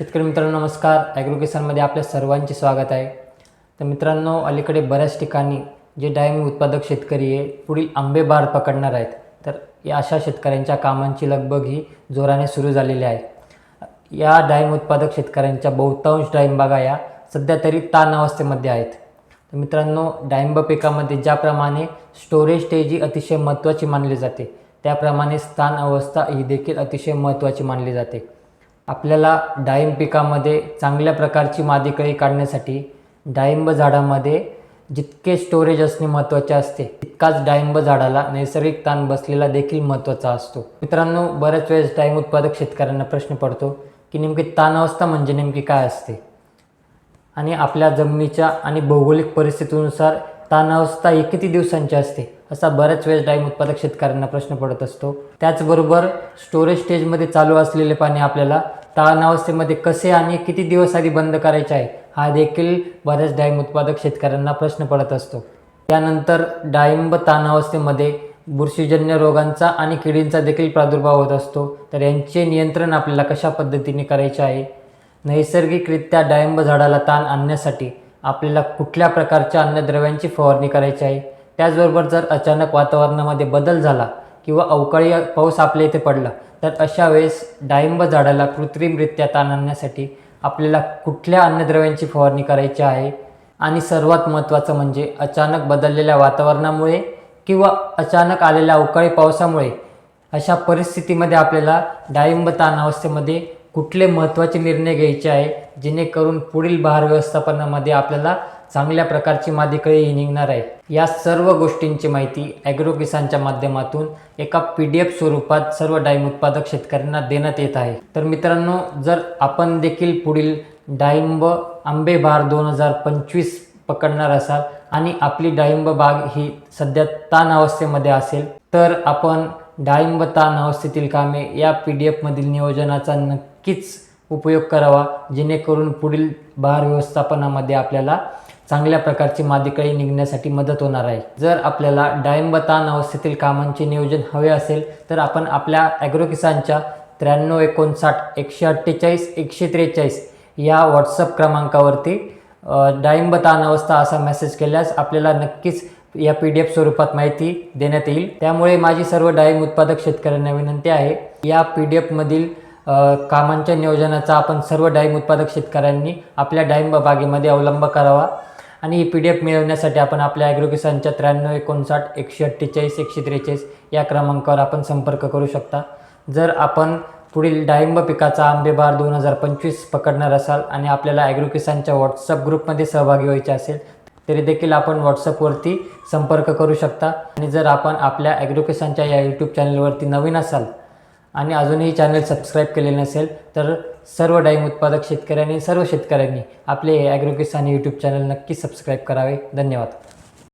शेतकरी मित्रांनो नमस्कार. ॲग्रो किसानमध्ये आपल्या सर्वांचे स्वागत आहे. तर मित्रांनो अलीकडे बऱ्याच ठिकाणी जे डाळिंब उत्पादक शेतकरी आहे पुढील आंबे बार पकडणार आहेत. तर या अशा शेतकऱ्यांच्या कामांची लगबग ही जोराने सुरू झालेली आहे. या डाळिंब उत्पादक शेतकऱ्यांच्या बहुतांश डाळिंबागा या सध्या तरी ताण अवस्थेमध्ये आहेत. तर मित्रांनो डाळिंब पिकामध्ये ज्याप्रमाणे स्टोरेज स्टेज ही अतिशय महत्त्वाची मानली जाते त्याप्रमाणे स्थान अवस्था ही देखील अतिशय महत्त्वाची मानली जाते. आपल्याला डाळिंब पिकामध्ये चांगल्या प्रकारची मादी कळी काढण्यासाठी डाळिंब झाडामध्ये जितके स्टोरेज असणे महत्त्वाचे असते तितकाच डाळिंब झाडाला नैसर्गिक ताण बसलेला देखील महत्त्वाचा असतो. मित्रांनो बऱ्याच वेळेस डाळिंब उत्पादक शेतकऱ्यांना प्रश्न पडतो की नेमकी ताण अवस्था म्हणजे नेमकी काय असते? आणि आपल्या जमिनीच्या आणि भौगोलिक परिस्थितीनुसार ताणावस्था ही किती दिवसांची असते? असा बऱ्याच वेळेस डाईम उत्पादक शेतकऱ्यांना प्रश्न पडत असतो. त्याचबरोबर स्टोरेज स्टेजमध्ये चालू असलेले पाणी आपल्याला ताणावस्थेमध्ये कसे आणि किती दिवस आधी बंद करायचे आहे हा देखील बऱ्याच डाळिंब उत्पादक शेतकऱ्यांना प्रश्न पडत असतो. त्यानंतर डाळिंब ताणावस्थेमध्ये बुरशीजन्य रोगांचा आणि किडींचा देखील प्रादुर्भाव होत असतो. तर यांचे नियंत्रण आपल्याला कशा पद्धतीने करायचे आहे? नैसर्गिकरित्या डाळिंब झाडाला ताण आणण्यासाठी आपल्याला कुठल्या प्रकारच्या अन्नद्रव्यांची फवारणी करायची आहे? त्याचबरोबर जर अचानक वातावरणामध्ये बदल झाला किंवा अवकाळी पाऊस आपल्या इथे पडला तर अशा वेळेस डाळिंब झाडाला कृत्रिमरित्या ताण आणण्यासाठी आपल्याला कुठल्या अन्नद्रव्यांची फवारणी करायची आहे? आणि सर्वात महत्त्वाचं म्हणजे अचानक बदललेल्या वातावरणामुळे किंवा अचानक आलेल्या अवकाळी पावसामुळे अशा परिस्थितीमध्ये आपल्याला डाळिंब ताण अवस्थेमध्ये कुठले महत्त्वाचे निर्णय घ्यायचे आहे? जेणेकरून पुढील बहार व्यवस्थापनामध्ये आपल्याला चांगल्या प्रकारची मादिकळी निघणार आहे. या सर्व गोष्टींची माहिती ॲग्रो किसानच्या माध्यमातून एका पी डी एफ स्वरूपात सर्व डाळिंब उत्पादक शेतकऱ्यांना देण्यात येत आहे. तर मित्रांनो जर आपण देखील पुढील डाळिंब आंबे बार दोन हजार पंचवीस पकडणार असाल आणि आपली डाळिंब बाग ही सध्या ताण अवस्थेमध्ये असेल तर आपण डाळिंब ताण अवस्थेतील कामे या पी डी एफमधील नियोजनाचा नक्कीच उपयोग करावा जेणेकरून पुढील भार व्यवस्थापनामध्ये आपल्याला चांगल्या प्रकारची मादिकळी निघण्यासाठी मदत होणार आहे. जर आपल्याला डाळिंब ताण अवस्थेतील कामांचे नियोजन हवे असेल तर आपण आपल्या ॲग्रो किसानच्या त्र्याण्णव एकोणसाठ एकशे अठ्ठेचाळीस एकशे त्रेचाळीस या व्हॉट्सअप क्रमांकावरती डाळिंब ताण अवस्था असा मेसेज केल्यास आपल्याला नक्कीच या पी डी एफ स्वरूपात माहिती देण्यात येईल. त्यामुळे माझी सर्व डाळिंब उत्पादक शेतकऱ्यांना विनंती आहे या पी डी एफमधील कामांच्या नियोजनाचा आपण सर्व डाळिंब उत्पादक शेतकऱ्यांनी आपल्या डाळिंब बागेमध्ये अवलंब करावा. आणि ही पी डी एफ मिळवण्यासाठी आपण आपल्या ॲग्रो किसानच्या त्र्याण्णव एकोणसाठ एकशे अठ्ठेचाळीस एकशे त्रेचाळीस या क्रमांकावर आपण संपर्क करू शकता. जर आपण पुढील डाळिंब पिकाचा आंबेबार दोन हजार पंचवीस पकडणार असाल आणि आपल्याला ॲग्रो किसानच्या व्हॉट्सअप ग्रुपमध्ये सहभागी व्हायचे असेल तरी देखील आपण व्हॉट्सअपवरती संपर्क करू शकता. आणि जर आपण आपल्या ॲग्रो किसानच्या या यूट्यूब चॅनलवरती नवीन असाल आणि अजूनही चॅनल सबस्क्राईब केले नसेल तर सर्व डाईंग उत्पादक शेतकऱ्यांनी सर्व शेतकऱ्यांनी आपले ॲग्रो किसान यूट्यूब चॅनल नक्की सबस्क्राईब करावे. धन्यवाद.